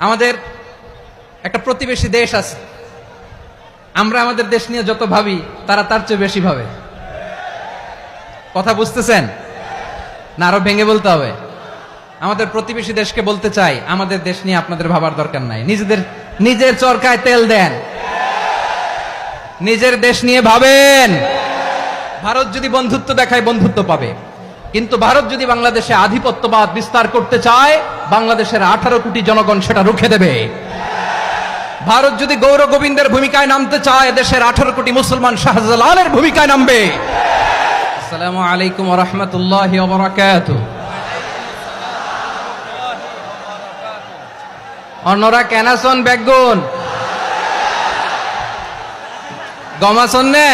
আমাদের একটা প্রতিবেশী দেশ আছে। আমরা আমাদের দেশ নিয়ে যত ভাবি, তারা তার চেয়ে বেশি ভাবে। কথা বুঝতেছেন? না, আরও ভেঙে বলতে হবে। আমাদের প্রতিবেশী দেশকে বলতে চাই, আমাদের দেশ নিয়ে আপনাদের ভাবার দরকার নাই। নিজেদের, নিজের চরকায় তেল দেন। নিজের দেশ নিয়ে ভাবেন। ভারত যদি বন্ধুত্ব দেখায়, বন্ধুত্ব পাবে। কিন্তু ভারত যদি বাংলাদেশে আধিপত্যবাদ বিস্তার করতে চায়, বাংলাদেশের আঠারো কোটি জনগণ সেটা রুখে দেবে। ভারত যদি গৌর গোবিন্দের ভূমিকায় নামতে চায়, দেশের আঠারো কোটি মুসলমান শাহজালালের ভূমিকায় নামবে। আসসালামু আলাইকুম রহমতুল্লাহ অন্যরা কেনাসন বেগুন। গমাসন নে।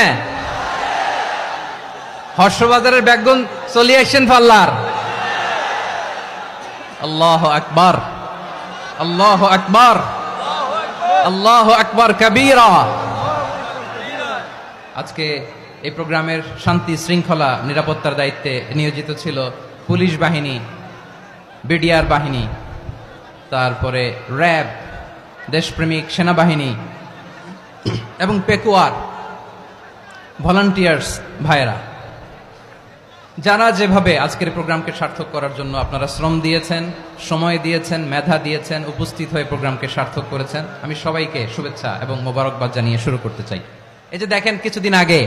হর্ষবাজারের বেগুন চলি আসছেন পাল্লার। আল্লাহ আকবার। আল্লাহ আকবার। আল্লাহ আকবার কবিরা। আজকে এই প্রোগ্রামের শান্তি শৃঙ্খলা নিরাপত্তার দায়িত্বে নিয়োজিত ছিল পুলিশ বাহিনী, বিডিআর বাহিনী, তারপরে র্যাব, দেশপ্রেমিক সেনাবাহিনী এবং পেকুয়ার ভলান্টিয়ার্স ভাইয়েরা। যারা যেভাবে আজকের প্রোগ্রামকে সার্থক করার জন্য আপনারা শ্রম দিয়েছেন, সময় দিয়েছেন, মেধা দিয়েছেন, উপস্থিত হয়ে প্রোগ্রামকে সার্থক করেছেন, আমি সবাইকে শুভেচ্ছা এবং মোবারকবাদ জানিয়ে শুরু করতে চাই। এই যে দেখেন, কিছুদিন আগে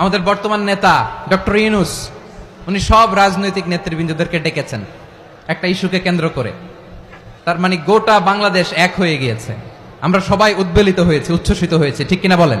আমাদের বর্তমান নেতা ডক্টর ইউনুস, উনি সব রাজনৈতিক নেতৃবৃন্দদেরকে ডেকেছেন একটা ইস্যুকে কেন্দ্র করে। তার মানে গোটা বাংলাদেশ এক হয়ে গিয়েছে। আমরা সবাই উদ্বেলিত হয়েছে, উচ্ছ্বসিত হয়েছে, ঠিক কিনা বলেন?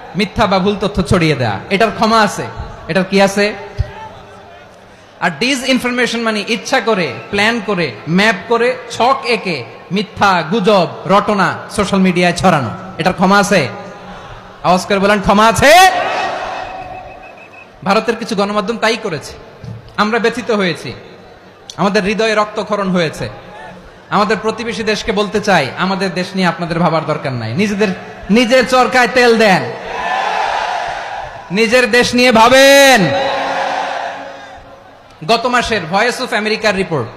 মিথ্যা বা ভুল তথ্য ছড়িয়ে দেয়া। এটার ক্ষমা আছে, এটার কি আছে? আর ডিস ইনফরমেশন মানে ইচ্ছা করে প্ল্যান করে ম্যাপ করে, ছক একে মিথ্যা, গুজব, রটনা সোশ্যাল মিডিয়ায় ছড়ানো। এটার ক্ষমা আছে? আওয়াজ করে বলেন, ক্ষমা আছে? ভারতের কিছু গণমাধ্যম তাই করেছে। আমরা ব্যথিত হয়েছি। আমাদের হৃদয়ে রক্তক্ষরণ হয়েছে। আমাদের প্রতিবেশী দেশকে বলতে চাই, আমাদের দেশ নিয়ে আপনাদের ভাবার দরকার নাই। নিজেদের, নিজের চরকায় তেল দেন। নিজের দেশ নিয়ে ভাবেন। গত মাসের ভয়েস অফ আমেরিকার রিপোর্ট